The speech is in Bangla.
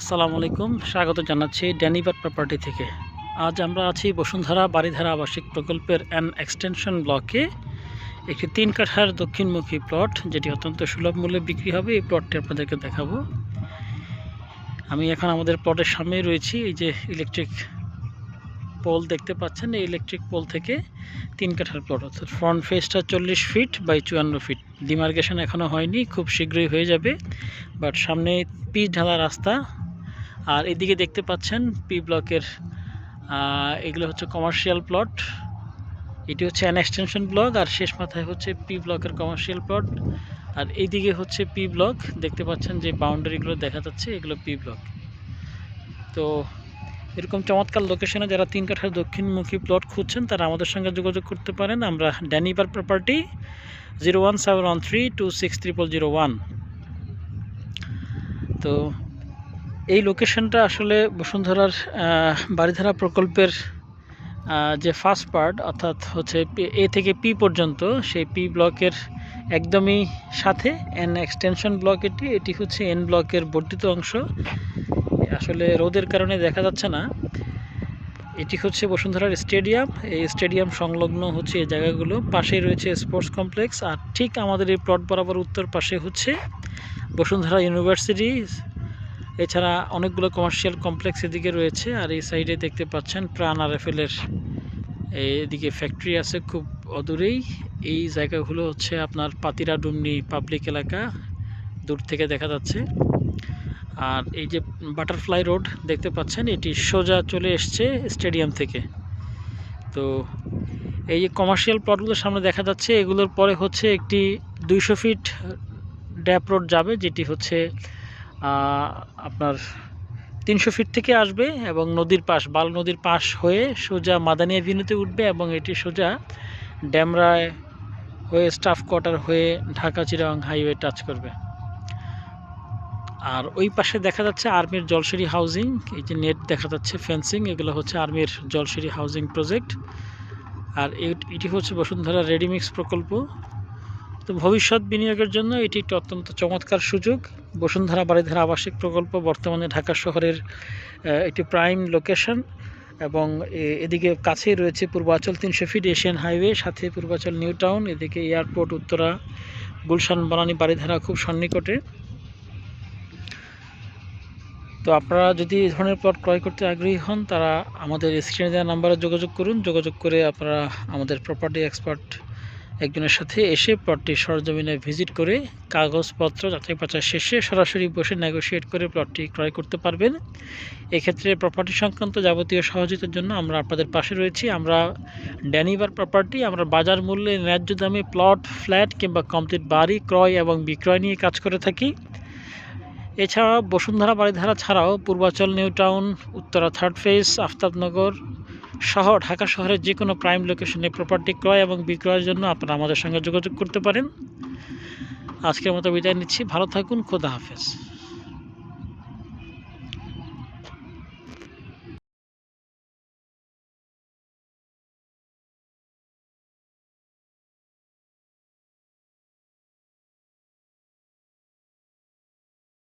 আসসালামু আলাইকুম। স্বাগত জানাচ্ছি ড্যানিবার প্রপার্টি থেকে। আজ আমরা আছি বসুন্ধরা বাড়িধারা আবাসিক প্রকল্পের অ্যান এক্সটেনশন ব্লকে একটি তিন কাঠার দক্ষিণমুখী প্লট যেটি অত্যন্ত সুলভ মূল্যে বিক্রি হবে। এই প্লটটি আপনাদেরকে দেখাবো। আমি এখন আমাদের প্লটের সামনেই রয়েছি। এই যে ইলেকট্রিক পোল দেখতে পাচ্ছেন, এই ইলেকট্রিক পোল থেকে তিন কাঠার প্লট অর্থাৎ ফ্রন্ট ফেসটা চল্লিশ ফিট বাই চুয়ান্ন ফিট ডিমার্কেশন এখনও হয়নি, খুব শীঘ্রই হয়ে যাবে। বাট সামনে পিচ ঢালা রাস্তা আর এদিকে দেখতে পাচ্ছেন পি ব্লকের এগুলো হচ্ছে কমার্শিয়াল প্লট এটি হচ্ছে অ্যান এক্সটেনশন ব্লক আর শেষ মাথায় হচ্ছে পি ব্লকের কমার্শিয়াল প্লট আর এইদিকে হচ্ছে পি ব্লক দেখতে পাচ্ছেন যে বাউন্ডারিগুলো দেখা যাচ্ছে, এগুলো পি ব্লক তো এরকম চমৎকার লোকেশনে যারা তিন কাঠার দক্ষিণমুখী প্লট খুঁজছেন, তারা আমাদের সঙ্গে যোগাযোগ করতে পারেন। আমরা ড্যানিবার property zero one seven one three two six triple zero one তো এই লোকেশনটা আসলে বসুন্ধরার বাড়িধারা প্রকল্পের যে ফার্স্ট পার্ট অর্থাৎ হচ্ছে এ থেকে পি পর্যন্ত, সেই পি ব্লকের একদমই সাথে এন এক্সটেনশন ব্লক এটি এটি হচ্ছে এন ব্লকের বর্ধিত অংশ। আসলে রোদের কারণে দেখা যাচ্ছে না। এটি হচ্ছে বসুন্ধরার স্টেডিয়াম। এই স্টেডিয়াম সংলগ্ন হচ্ছে এই জায়গাগুলো। পাশেই রয়েছে স্পোর্টস কমপ্লেক্স আর ঠিক আমাদের এই প্লট বরাবর উত্তর পাশে হচ্ছে বসুন্ধরা ইউনিভার্সিটি এছাড়া অনেকগুলো কমার্শিয়াল কমপ্লেক্স এদিকে রয়েছে, আর এই সাইডে দেখতে পাচ্ছেন প্রাণ আরএফএলের এদিকে ফ্যাক্টরি আছে খুব অদূরেই। এই জায়গাগুলো হচ্ছে আপনার পাতিরা, ডুমনি পাবলিক এলাকা, দূর থেকে দেখা যাচ্ছে। আর এই যে বাটারফ্লাই রোড দেখতে পাচ্ছেন, এটি সোজা চলে এসছে স্টেডিয়াম থেকে। তো এই যে কমার্শিয়াল প্লটগুলোর সামনে দেখা যাচ্ছে, এগুলোর পরে হচ্ছে একটি দুইশো ফিট ড্যাপ রোড যাবে, যেটি হচ্ছে আপনার তিনশো ফিট থেকে আসবে এবং নদীর পাশ, বাল নদীর পাশ হয়ে সোজা মাদানী অ্যাভিনিউতে উঠবে এবং এটি সোজা ড্যামরায় হয়ে স্টাফ কোয়ার্টার হয়ে ঢাকা চিরাং হাইওয়ে টাচ করবে। আর ওই পাশে দেখা যাচ্ছে আর্মির জলসিরি হাউজিং এই যে নেট দেখা যাচ্ছে ফেন্সিং এগুলো হচ্ছে আর্মির জলসিরি হাউজিং প্রজেক্ট আর এটি হচ্ছে বসুন্ধরা রেডিমিক্স প্রকল্প। তো ভবিষ্যৎ বিনিয়োগের জন্য এটি একটি অত্যন্ত চমৎকার সুযোগ। বসুন্ধরা বাড়িধারা আবাসিক প্রকল্প বর্তমানে ঢাকা শহরের একটি প্রাইম লোকেশন এবং এদিকে কাছেই রয়েছে পূর্বাচল তিনশো ফিট এশিয়ান হাইওয়ে সাথে পূর্বাচল নিউ টাউন এদিকে এয়ারপোর্ট উত্তরা, গুলশান, বানানি বাড়িধারা খুব সন্নিকটে। তো আপনারা যদি এই ধরনের প্লট ক্রয় করতে আগ্রহী হন, তারা আমাদের স্ক্রিনে দেওয়া নাম্বারে যোগাযোগ করুন। যোগাযোগ করে আপনারা আমাদের প্রপার্টি এক্সপার্ট একজনের সাথে এসে প্লটটি সরজমিনে ভিজিট করে কাগজপত্র যাচাই বাছাই শেষে সরাসরি বসে নেগোশিয়েট করে প্লটটি ক্রয় করতে পারবেন। এক্ষেত্রে প্রপার্টি সংক্রান্ত যাবতীয় সহযোগিতার জন্য আমরা আপনাদের পাশে রয়েছি। আমরা ড্যানিবার প্রপার্টি আমরা বাজার মূল্যে ন্যায্য দামে প্লট ফ্ল্যাট কিংবা কমপ্লিট বাড়ি, ক্রয় এবং বিক্রয় নিয়ে কাজ করে থাকি। এছাড়া বসুন্ধরা বাড়িধারা ছাড়াও Purbachal new town Uttara third phase Aftabnagar সহ ঢাকা শহরের যে কোনো প্রাইম লোকেশনে প্রপার্টি ক্রয় এবং বিক্রয়ের জন্য আপনারা আমাদের সঙ্গে যোগাযোগ করতে পারেন। আজকের মতো বিদায় নিচ্ছি। ভালো থাকুন। খোদা হাফেজ।